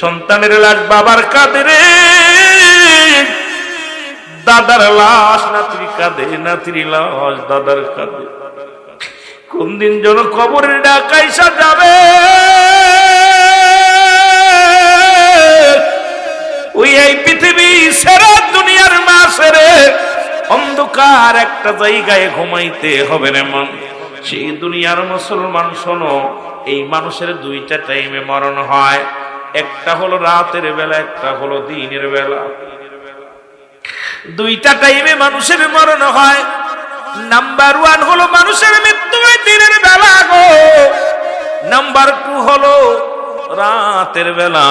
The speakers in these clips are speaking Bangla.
সন্তানের লাশ, বাবার কাঁদে রে দাদার লাশ, নাতির কাঁদে নাতির লাশ, দাদার কাঁদে কোন দিন যেন কবরের ডাকাইসা যাবে। ওই এই পৃথিবী সেরা দুনিয়ার মা সেরে অন্ধকার একটা জায়গায় ঘুমাইতে হবে রে মন। সেই দুনিয়ার মুসলমান শোনো, এই মানুষের দুইটা টাইমে মরণ হয়। একটা হলো রাতের বেলা, একটা হলো দিনের বেলা। দুইটা টাইমে মানুষের মরণ হয়। নাম্বার ওয়ান হলো মানুষের মৃত্যু দিনের বেলা গো। নাম্বার টু হলো রাতের বেলা।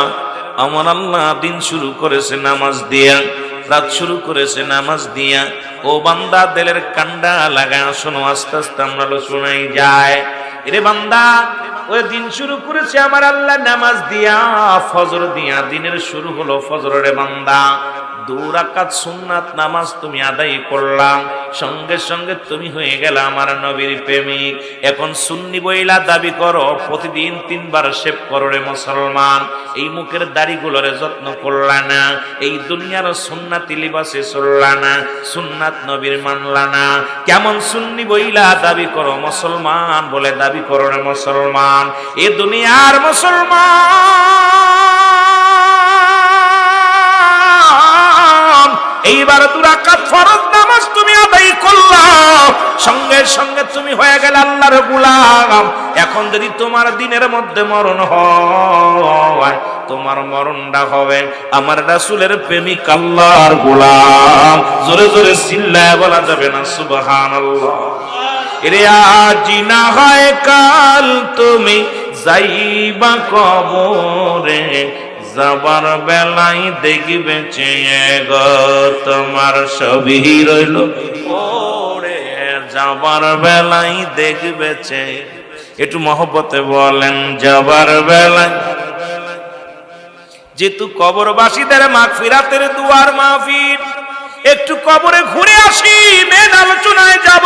আমার আল্লাহ দিন শুরু করেছে নামাজ দিয়া, রাত শুরু করেছে নামাজ দিয়া। ও বান্দা, দেলের কান্ডা লাগায় শোনো, আস্তে আস্তে আমরা শোনাই যায় রে বান্দা ওই দিন শুরু করেছে আমার আল্লাহ নামাজ দিয়া, ফজর দিয়া, দিনের শুরু হলো ফজরের বান্দা। দুরাকাত সুন্নাত নামাজ তুমি আদায় করলাম সঙ্গে সঙ্গে তুমি হয়ে নবীর প্রেমিক। এখন সুন্নি বইলা দাবি করো, প্রতিদিন তিনবার করো রে মুসলমান। এই মুখের দাড়িগুলোরে যত্ন করলা না, এই দুনিয়ার সুন্নাতি লিবাসে চললা না, সুন্নাত নবীর মানলা না। কেমন সুন্নি বইলা দাবি করো মুসলমান বলে দাবি করো রে মুসলমান, এ দুনিয়ার মুসলমান। এইবার দুরাকাত ফরজ নামাজ তুমি আদায় করলাম সঙ্গে সঙ্গে তুমি হয়ে গেলে আল্লাহর গুলাম। এখন যদি তোমার দিনের মধ্যে মরণ হয়, তোমার মরণটা হবে আমার রাসূলের প্রেমিক আল্লাহর গোলাম। জোরে জোরে চিল্লায় বলা যাবে না, সুবহানাল্লাহ। রে আজি না হয় কাল তুমি যাইবা কবরে, যাবার বেলায় দেখবে চেয়ে গো তোমার ছবি রইল। যাবার বেলায় দেখবে একটু মহব্বতে বলেন, যাবার বেলায়। যেহেতু কবরবাসীদের মাগফিরাতের দুয়ার মাহফিল, একটু কবরে ঘুরে আসি মেন আলোচনায় যাব।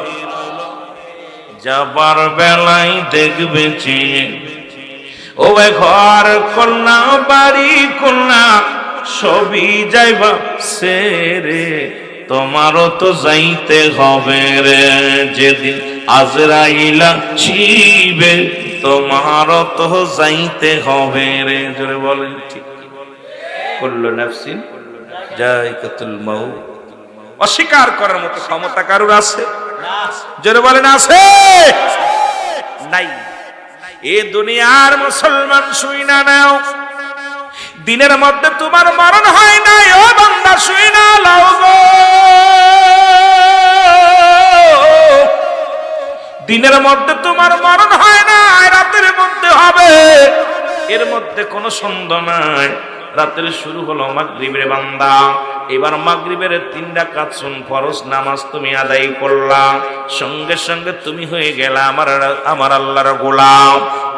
যাবার বেলায় দেখবে ও ঘর, কন্যা, বাড়ি, কন্যা, সবই যাইবা সে রে তোমারও তো যাইতে হবে রে, যেদিন আজরাইলা শিবে তোমারও তো যাইতে হবে রে। জোরে বলেন ঠিক কুল্লু নাফসিন কতুল মাউত। অস্বীকার করার মতো ক্ষমতা কারুর আছে? জোরে বলেন, আছে? নাই। এ দুনিয়ার মুসলমান শুই না নাও। দিনের মধ্যে তোমার মরণ হয় নাই, ও বান্দা, শুই না, লাও দিনের মধ্যে তোমার মরণ হয় না রাতের মধ্যে হবে। এর মধ্যে কোনো সন্দেহ নাই। রাতের শুরু হলো মাগরিবের বান্দা। এবার মাগরিবের তিন রাকাত শুন, ফরজ নামাজ তুমি আদায় করলাম সঙ্গে সঙ্গে তুমি হয়ে গেলা আমার আমার আল্লাহর গোলাম।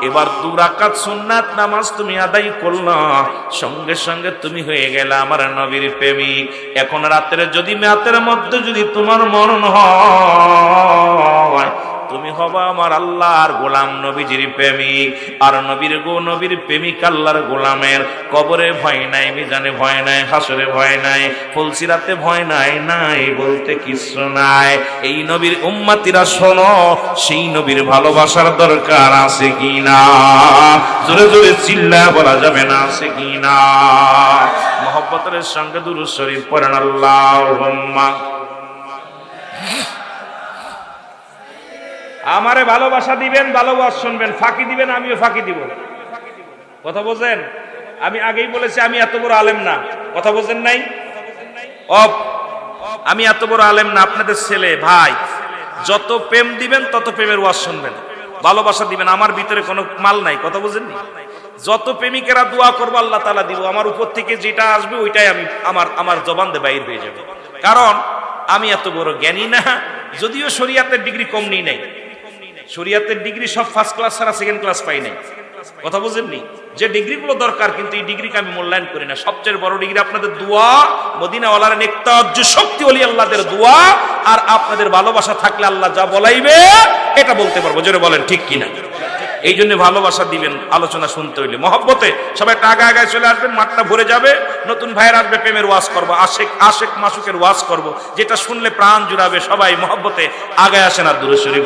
এবার দু রাকাত সুন্নাত নামাজ তুমি আদায় করলাম সঙ্গে সঙ্গে তুমি হয়ে গেলা আমার নবীর প্রেমিক এখন রাতের যদি রাতের মধ্যে যদি তোমার মরণ হয় তুমি হবা আমার আল্লাহর গোলাম, নবীজির প্রেমিক। আর নবীর গো, নবীর প্রেমিক আল্লাহর গোলামের। কবরে ভয় নাই, মিজানে ভয় নাই, হাসরে ভয় নাই, ফুলসিরাতে ভয় নাই নাই বলতে কিছু নাই। এই নবীর উম্মাতিরা শোনো, সেই নবীর ভালোবাসার দরকার আছে কি না জোরে জোরে চিল্লা, বলা যাবে না আছে কি না মহব্বতের সঙ্গে দুরু শরীফ পড়েন আল্লাহ আমারে ভালোবাসা দিবেন, ভালোবাসা শুনবেন। ফাঁকি দিবেন, আমিও ফাঁকি দিব কথা বোঝেন আমি আগেই বলেছি, আমি এত বড় আলেম না। কথা বোঝেন নাই? অফ আমি এত বড় আলেম না, আপনাদের ছেলে, ভাই। যত প্রেম দিবেন, তত প্রেমের ওয়াজ শুনবেন। ভালোবাসা দিবেন, আমার ভিতরে কোনো মাল নাই। কথা বুঝেননি যত প্রেমিকেরা দোয়া করব, আল্লাহ তালা দিব। আমার উপর থেকে যেটা আসবে, ওইটাই আমি, আমার আমার জবান দিয়ে বাইর হয়ে যাবে। কারণ, আমি এত বড় জ্ঞানী না, যদিও শরিয়াতের ডিগ্রি কম নেই নাই। শরিয়াতের ডিগ্রি সব ফার্স্ট ক্লাস ছাড়া সেকেন্ড ক্লাস পাই নাই। কথা বুঝেননি? যে ডিগ্রিগুলো দরকার, কিন্তু এই ডিগ্রিকে আমি মূল্যায়ন করি না। সবচেয়ে বড় ডিগ্রি আপনাদের দোয়া, মদিনাওয়ালার নেকতাজ্য শক্তি অলি আল্লাহদের দোয়া, আর আপনাদের ভালোবাসা থাকলে আল্লাহ যা বলাইবে, এটা বলতে পারব। জোরে বলেন, ঠিক কিনা? এই জন্য ভালোবাসা দিবেন, আলোচনা শুনতে হইলে। মহব্বতে সবাই টাকা আগায় চলে আসবেন, মাঠটা ভরে যাবে। নতুন ভাইয়ের আসবে, প্রেমের ওয়াজ করব। আশেক আশেক মাসুকের ওয়াজ করব। যেটা শুনলে প্রাণ জুড়াবে সবাই মহব্বতে আগায় আসেন আর দূরে শরীফ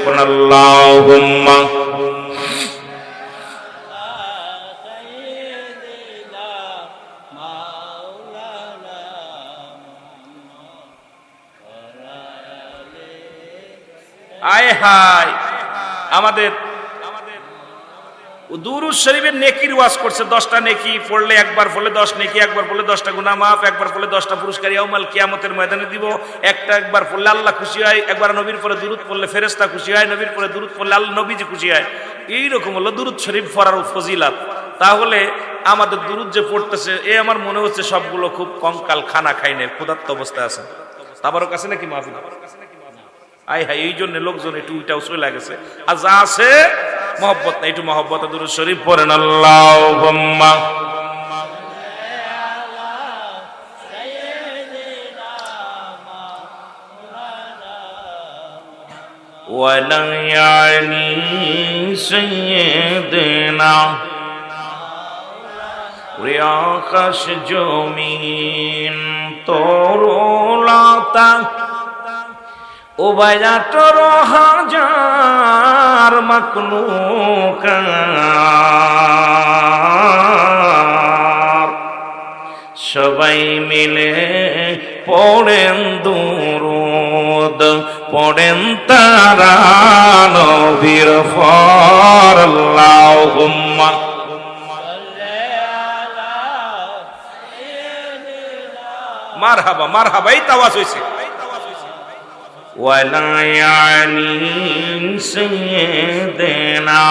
আয় হায়, আমাদের দুরুজ শরীফের নেকির ওয়াজ করছে, দশটা নেকি পড়লে একবার পড়লে দশ নেকি, একবার পড়লে দশটা গুনা মাফ, একবার পড়লে দশটা পুরস্কার ইয়াউমাল কিয়ামতের ময়দানে দিব, একটা একবার পড়লে আল্লাহ খুশি হয়, একবার নবীর পরে দুরুদ পড়লে ফেরেস্তা খুশি হয়, নবীর পরে দুরুদ পড়লে আল্লাহ নবীজি খুশি হয়। এইরকম হলো দুরুদ শরীফ পড়ার ফজিলাত। তাহলে আমাদের দুরুদ যে পড়তেছে, এ আমার মনে হচ্ছে সবগুলো খুব কঙ্কাল খানা খাইনে ক্ষুধার্ত অবস্থায় আছে। তাবারও কাছে নাকি মাহফিল? আয় হায়, এই জন্য লোকজন একটু উইটাও চলে গেছে আর যা আছে মহব্বত না একটু মহব্বত দুরু শরীফ পড়েন আল্লাহ ولن يعني سيدنا আকাশ জমিন তরুলতা হাজার মাকলুকার সবাই মিলে পড়েন দুরুদ, পড়েন তারা নবীর মার হাবা মার হাবা এই তাওয়াজ হয়েছে ولا يعني سيدنا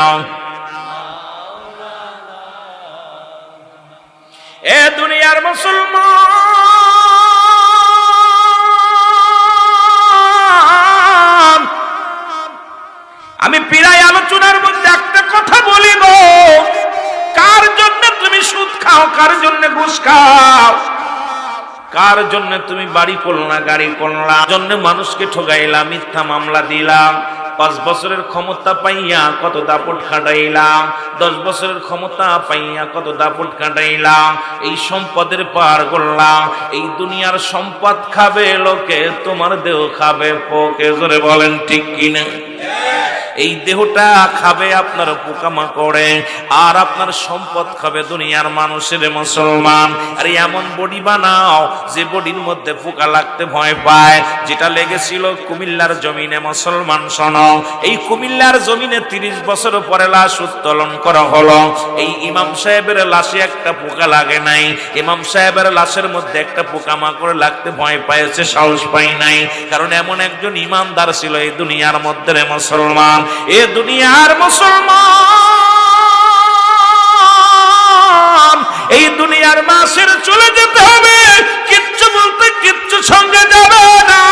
এ দুনিয়ার মুসলমান আমি প্রায় আলোচনার মধ্যে একটা কথা বলি গো কার জন্য তুমি সুদ খাও কার জন্য ঘুষ খাও কার জন্য তুমি বাড়ি করলা গাড়ি করলা? জন্য মানুষকে ঠগাইলাম মিথ্যা মামলা দিলাম পাঁচ বছরের ক্ষমতা পাইয়া কত দাপট খাটাইলাম, দশ বছরের ক্ষমতা পাইয়া কত দাপট খাটাইলাম, এই সম্পদের পার করলাম, এই দুনিয়ার সম্পদ খাবে, লোকে তোমার দেহ খাবে, পোকে জোরে বলেন ঠিক কিনা? এই দেহটা খাবে আপনার পোকামা করে আর আপনার সম্পদ খাবে দুনিয়ার মানুষের মুসলমান। আর এমন বডি বানাও, যে বডির মধ্যে পোকা লাগতে ভয় পায়, যেটা লেগেছিল কুমিল্লার জমিনে মুসলমান শোনো এই কুমিল্লার জমিনে তিরিশ বছর পরে লাশ উত্তোলন করা হলো। এই ইমাম সাহেবের লাশে একটা পোকা লাগে নাই। ইমাম সাহেবের লাশের মধ্যে একটা পোকা পোকামাকড় লাগতে ভয় পাইছে, সাহস পাই নাই। কারণ এমন একজন ইমানদার ছিল এই দুনিয়ার মধ্যে মুসলমান। এ দুনিয়ার মুসলমান। এই দুনিয়ার মাসের চলে যেতে হবে, কিচ্ছু বলতে কিচ্ছু সঙ্গে যাবে না।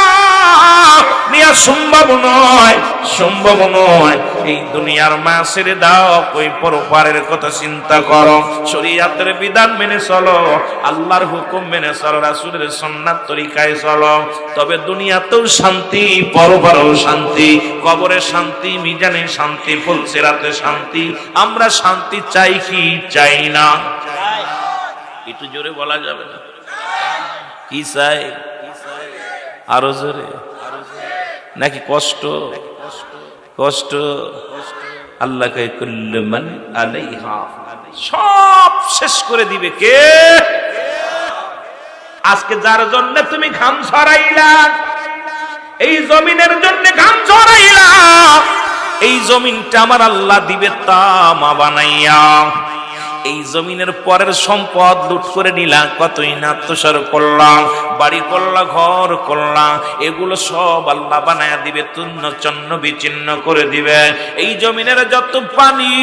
নিয়া সম্ভব নয়। সম্ভব নয়। এই দুনিয়ার মাসের দাও ওই পরপারের কথা চিন্তা করো। শরীয়তের বিধান মেনে চলো, আল্লাহর হুকুম মেনে চলো, রাসূলের সুন্নাত তরিকায় চলো। তবে দুনিয়াতেও শান্তি, পরপারেও শান্তি, কবরে শান্তি, মিজানে শান্তি, ফুলসিরাতে শান্তি। আমরা শান্তি চাই কি? চাই না। একটু জোরে বলা যাবে না? কি চাই? আরও জোরে? নাকি কষ্ট? কষ্ট আল্লাহকে কুল্লমান আলাইহা। সব শেষ করে দিবে কে? আজকে যার জন্য তুমি ঘাম ছড়াইলা, এই জমিনের জন্য ঘাম ছড়াইলা, এই জমিনটা আমার আল্লাহ দিবে তা মা বানাইয়া। এই জমিনের পরের সম্পদ লুট করে নিলাম কতই না আত্মসার করলাম বাড়ি করলা ঘর করলাম এগুলো সব আল্লাহ বানায় দিবে তুন্ন চন্ন বিচ্ছিন্ন করে দিবে। এই জমিনের যত পানি,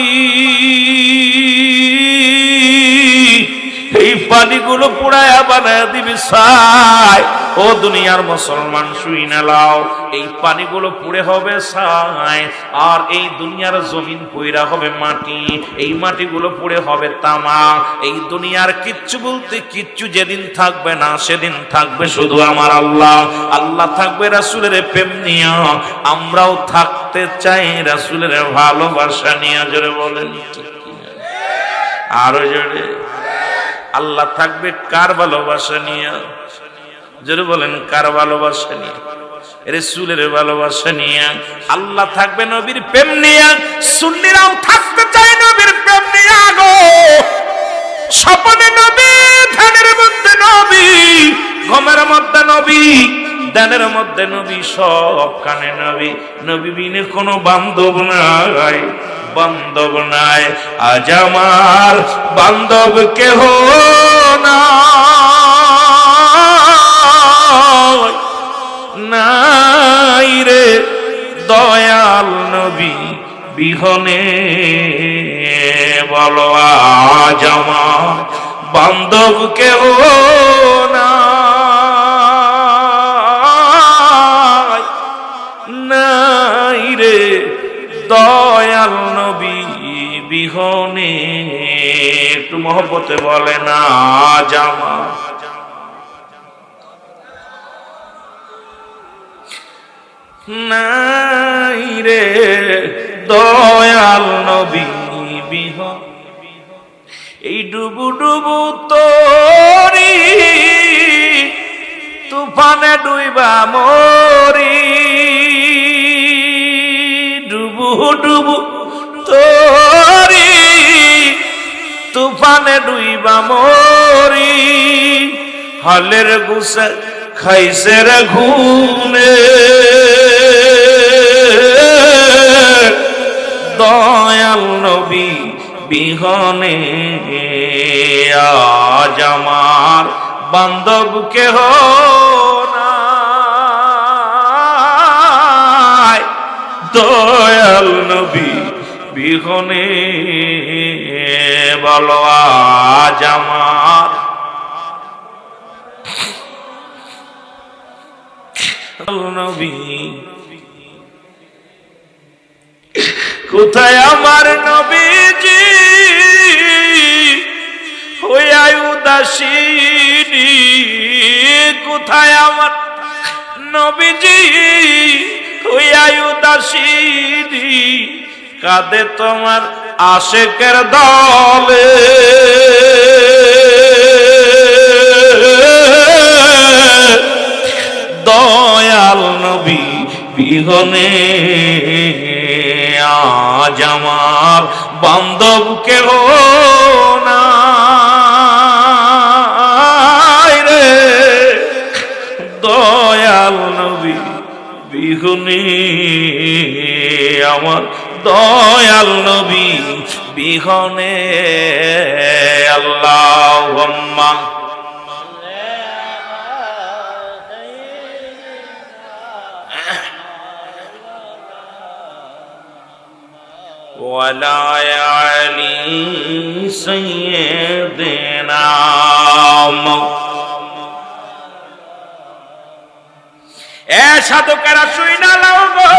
এই পানিগুলো পুরায়া বানায় দিবে সাই। ও দুনিয়ার মুসলমান, শুই না লাও। এই পানিগুলো পুড়ে হবে সাই আর এই দুনিয়ার জমিন পইরা হবে মাটি। এই মাটিগুলো পুড়ে হবে তামা। এই দুনিয়ার কিচ্ছু বলতে কিচ্ছু যেদিন থাকবে না সেদিন থাকবে শুধু আমার আল্লাহ। আল্লাহ থাকবে রাসুলের প্রেম নিয়ে। আমরাও থাকতে চাই রাসুলের ভালোবাসা নিয়ে। জোরে বলেন? আরও জোরে। আল্লাহ থাকবে কার ভালোবাসা নিয়ে? যদি বলেন, কার ভালোবাসা নিয়ে? রেসুলের ভালোবাসা নিয়ে। আল্লাহ থাকবে নবীর প্রেম নিয়ে। সুন্নিরাও থাকতে চায় নবীর প্রেম নিয়ে গো স্বপনে নবী, ধ্যানের মধ্যে নবী, ঘমের মধ্যে নবী দানের মধ্যে নবী, সব কানে নবী। নবী বিনে কোনো বান্ধব নাই বান্ধব নাই। আজ আমার বান্ধব কেহ নাই। নাই রে দয়াল নবী বিহনে। বলো আজ আমার বান্ধব নাই। নাই রে দয়াল নবী বিহনে। একটু মহব্বতে বলে না জামা নাই রে দয়াল নবী বিহ। এই ডুবু ডুবু তোরি, তুফানে ডুইবা মরি। ডুবু ডুবু তোরি, তুফানে ডুইবা মরি। হলের গুসে খাইছে ঘুমে। দয়াল নবী বিহনে। আজ আমার বান্ধব কেহ দয়াল নবী বিহনে। বলো আজ আমার নবী কোথায় আমার নবীজি? হইয়াই উদাসীনী। কোথায় আমার নবীজি? হইয়াই উদাসীনী। কাঁদে তোমার আশেকের দলে। দয়াল নবী বিহনে। আজ আমার বান্ধব কেহ নাই রে। দয়াল নবী বিহনে আমার দয়াল নবী বিহনে আল্লাহ ولا علي سيدنا এ সাধকেরা শুই না লাও গো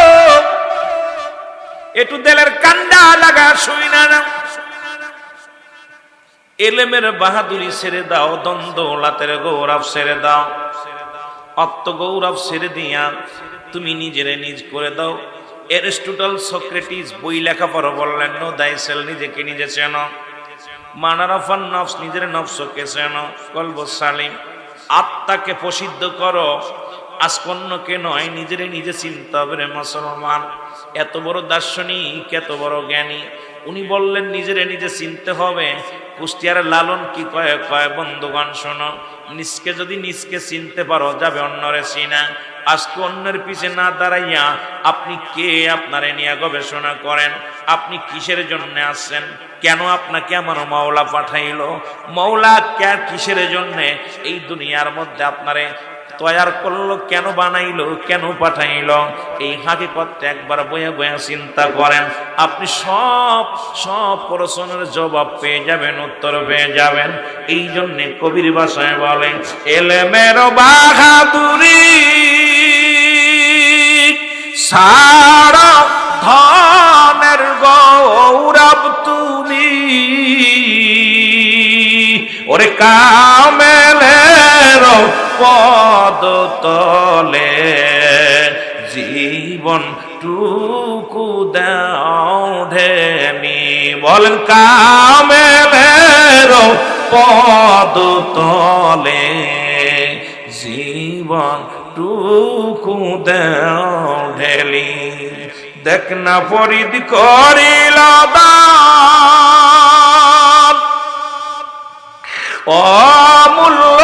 একটু দেলের কান্ডা লাগা শুই না নাও এলেমের বাহাদুরি ছেড়ে দাও দ্বন্দ্ব লাতের গৌরব ছেড়ে দাও অত্ত গৌরব ছেড়ে দিয়া তুমি নিজেরে নিজ করে দাও এরিস্টুটল সক্রেটিস বই লেখা পর বললেন, নো দাইসেল নিজেকে নিজে চেন। মানারফান নফস নিজের নফসকে চেন। কলব সালিম, আত্মাকে প্রসিদ্ধ করো। আস্পন্নকে নয়, নিজেরে নিজে চিন্তা হবে মুসলমান। এত বড় দার্শনিক, এত বড় জ্ঞানী। উনি বললেন, নিজেরে নিজে চিনতে হবে। কুষ্টিয়ার লালন কি কয় কয়, বন্ধুগণ শোনো। নিজকে যদি নিজকে চিনতে পারো, যাবে অন্যরে চিনা। আজকে অন্যের পিছে না দাঁড়াইয়া আপনি কে আপনারে নিয়ে গবেষণা করেন? আপনি কিসের জন্য আসছেন? কেন আপনাকে আমার মাওলা পাঠাইল? মাওলা কে কিসের জন্য এই দুনিয়ার মধ্যে আপনারে তৈয়ার করল, কেন বানাইলো, কেন পাঠাইলো? এই হাকিকতটা একবার বয়ে বয়া চিন্তা করেন। আপনি সব সব প্রশ্নের জবাব পেয়ে যাবেন, উত্তর পেয়ে যাবেন। এই জন্যে কবির ভাষায় বলেন, এলেমের বাহাদুরি সারা ধনের গৌরব তুমি ওরে কামেলের পদ তলে জীবন টুকু দাও ঢেনি বলেন কামেলের পদ তলে জীবন টুকু ঢেলি দেখ না ফরিদ করিল অমূল্য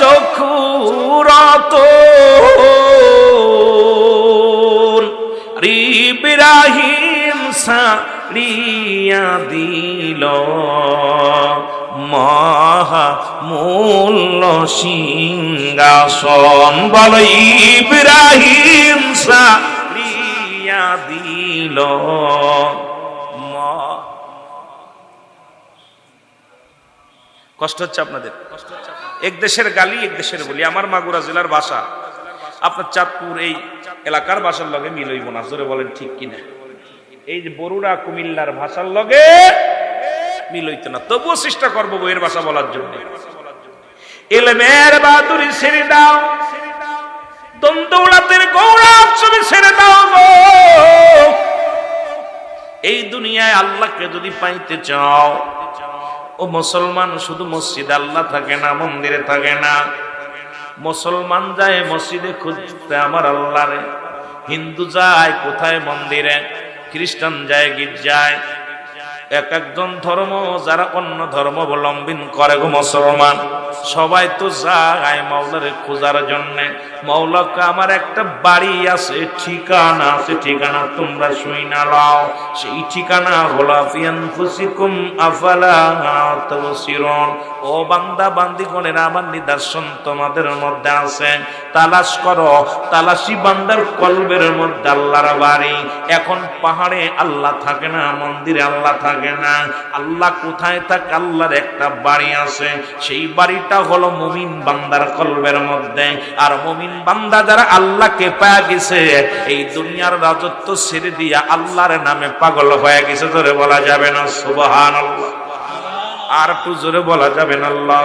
চক্ষুরত। ইব্রাহিম সারিয়া দিল। মহা মূল্য সিংহাসন বল ইব্রাহিম সারিয়া দিল। কষ্ট হচ্ছে আপনাদের? এক দেশের গালি, এক দেশের বলি। আমার মাগুরা জেলার ভাষা, আপনার চাঁদপুর এই এলাকার ভাষার লগে মিল হইব না। জোরে বলেন ঠিক কিনা? এই যে বরুড়া, কুমিল্লার ভাষার লগে মিল না। তবুও চেষ্টা করব বইয়ের ভাষা বলার জন্য। এলেমের বাহাদুরি ছেড়ে দাও। দ্বন্দ্বলাতের গৌরব ছবি ছেড়ে দাও এই দুনিয়ায় আল্লাহকে যদি পাইতে চাও, ও মুসলমান শুধু মসজিদ আল্লাহ থাকে না, মন্দিরে থাকে না। মুসলমান যায় মসজিদে খুঁজতে আমার আল্লাহরে। হিন্দু যায় কোথায় মন্দিরে, খ্রিস্টান যায় গির্জায়। এক একজন ধর্ম যারা অন্য ধর্ম অবলম্বন করে গো মুসলমান। সবাই তো যায় মাওলারে খোঁজার জন্যে। মাওলাকে আমার একটা বাড়ি আছে, ঠিকানা আছে, ঠিকানা তোমরা শুই না লাও। সেই ঠিকানা হলো ফিয়ান ফুসিকুম আফালা তবসিরন। ও বান্দা, বান্দিগণের আমার নিদর্শন তোমাদের মধ্যে আছে। তালাশ করো। তালাশি বান্দার কলবের মধ্যে আল্লাহর বাড়ি এখন পাহাড়ে আল্লাহ থাকে না, মন্দিরে আল্লাহ থাকে না। আল্লাহ কোথায় থাকে, আল্লাহর একটা বাড়ি আছে। সেই বাড়িটা হলো মুমিন বান্দার কলবের মধ্যে। আর মুমিন বান্দা যারা আল্লাহকে পায়া গেছে, এই দুনিয়ার রাজত্ব ছেড়ে দিয়া আল্লাহর নামে পাগল হয়ে গেছে ধরে বলা যাবে না? সুবহান আর একটু জোরে বলা যাবে না? আল্লাহ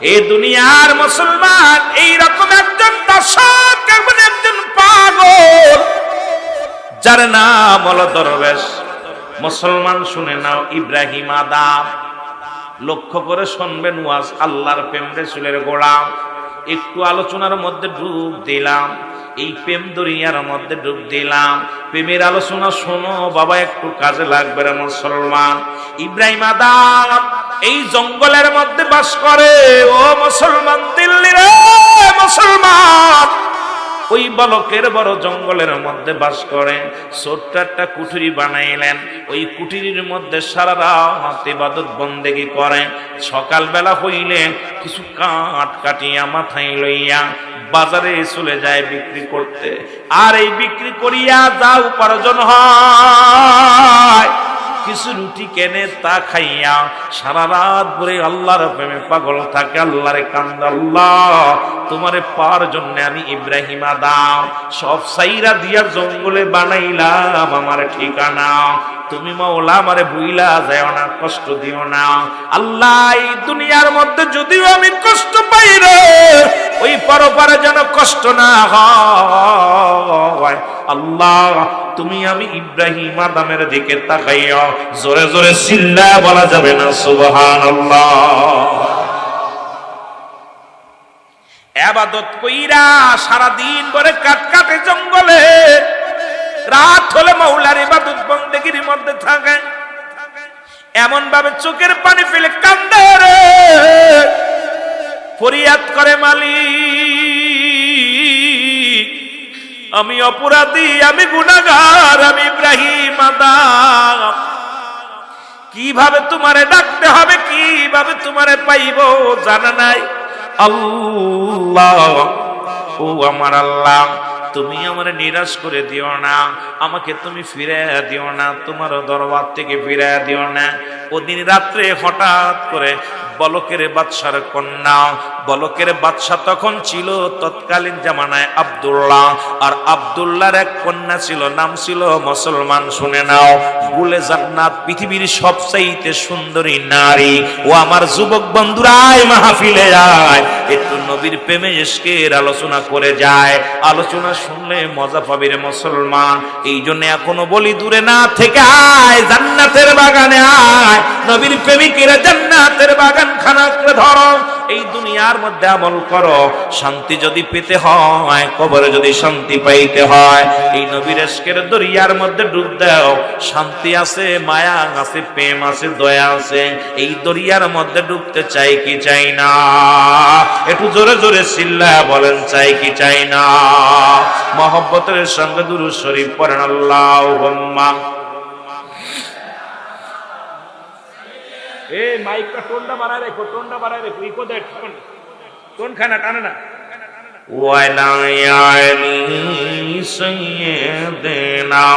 এই দুনিয়ার মুসলমান, এই রকম একজন দর্শক, এমন একজন পাগল, যার নাম হলো দরবেশ। মুসলমান শুনে নাও, ইব্রাহিম আদাম। লক্ষ্য করে শুনবেন, ওয়াজ আল্লাহর প্রেম রেসুলের গোলাম। একটু আলোচনার মধ্যে ডুব দিলাম। এই প্রেম দরিয়ার মধ্যে ডুব দিলাম। প্রেমের আলোচনা শোনো, বাবা একটু কাজে লাগবে রে মুসলমান। ইব্রাহিম আদাম এই জঙ্গলের মধ্যে বাস করে। ও মুসলমান, দিল্লি রে মুসলমান। ওই বালকের বড় জঙ্গলের মধ্যে বাস করেন ছোট্ট একটা কুঠুরি বানাইলেন। ওই কুঠুরির মধ্যে সারা রাত ইবাদত বন্দেগি করে। সকালবেলা হইলে কিছু কাঠ কাটিয়া মাথায় লইয়া বাজারে চলে যায় বিক্রি করতে। আর এই বিক্রি করিয়া যা উপার্জন হয়, কিছু রুটি কেনে তা খাইয়া সারা রাত ভরে আল্লাহর প্রেমে পাগল থাকে, আল্লাহরে কান্দ, আল্লাহ, তোমারে পাওয়ার জন্য আমি ইব্রাহিম আদাম সব সাইরা দিয়া জঙ্গলে বানাইলাম আমার ঠিকানা। তুমি মাওলা আমারে ভুইলা যায় না, কষ্ট দিও না। আল্লাহ, এই দুনিয়ার মধ্যে যদিও আমি কষ্ট পাই রে, ওই পরপারে যেন কষ্ট না হয়। আল্লাহ, তুমি আমি ইব্রাহিম আদামের দিকে তাকাইয়া জোরে জোরে চিল্লা বলা যাবে না সুবহান আবাদত কইরা সারাদিন ভরে কাট কাটে জঙ্গলে রাত হলে মৌলার ইবাদত বন্দেগির মধ্যে থাকে। এমন ভাবে চোখের পানি ফেলে কান্দে রে। ফরিয়াদ করে মালি আমি অপরাধী, আমি গুনাগার আমি ইব্রাহিম আদাম। কীভাবে তোমারে ডাকতে হবে, কীভাবে তোমারে পাইব জানা নাই। আল্লাহ, ও আমার আল্লাহ। তুমি আমার নিরাশ করে দিও না, আমাকে তুমি ফিরে দিও না, তোমার দরবার থেকে ফিরে দিও না। ওদিন রাত্রে হঠাৎ করে বলকের বাদশার কন্যা বলকের বাদশাহ তখন ছিল তৎকালীন জামানায় আব্দুল্লাহ। আর আব্দুল্লাহর এক কন্যা ছিল, নাম ছিল মুসলমান, শুনে নাও। গুলে জান্নাত পৃথিবীর সবচাইতে সুন্দরী নারী। ও আমার যুবক বন্ধুরা মাহফিলে আয়। একটু নবীর প্রেমে ইশকের আলোচনা করে যায়। আলোচনা শুনলে মজা পাবি রে মুসলমান। এই জন্য এখনও বলি, দূরে না থেকে আয়, জান্নাতের বাগানে আয়। নবীর প্রেমিকেরা জান্নাতের বাগান খানা করে ধরো। এই দুনিয়ার মধ্যে আমল করো। শান্তি যদি পেতে হয়, কবরে যদি শান্তি পাইতে হয়, এই নবীর এসকের দরিয়ার মধ্যে ডুব দাও। শান্তি আছে, মায়া আছে, প্রেম আছে, দয়া আছে। এই দরিয়ার মধ্যে ডুবতে চাই কি চাই না? একটু জোরে জোরে চিল্লা বলেন, চাই কি চাই না? মহব্বতের সঙ্গে দুরু শরীফ পড়েন আল্লাহ এ মাইকটা টোনটা বাড়ায় রেখো টোনটা বাড়ায় রেখো ইকো দেখ টোন টোন খানা টানে না ولا يعني سيدنا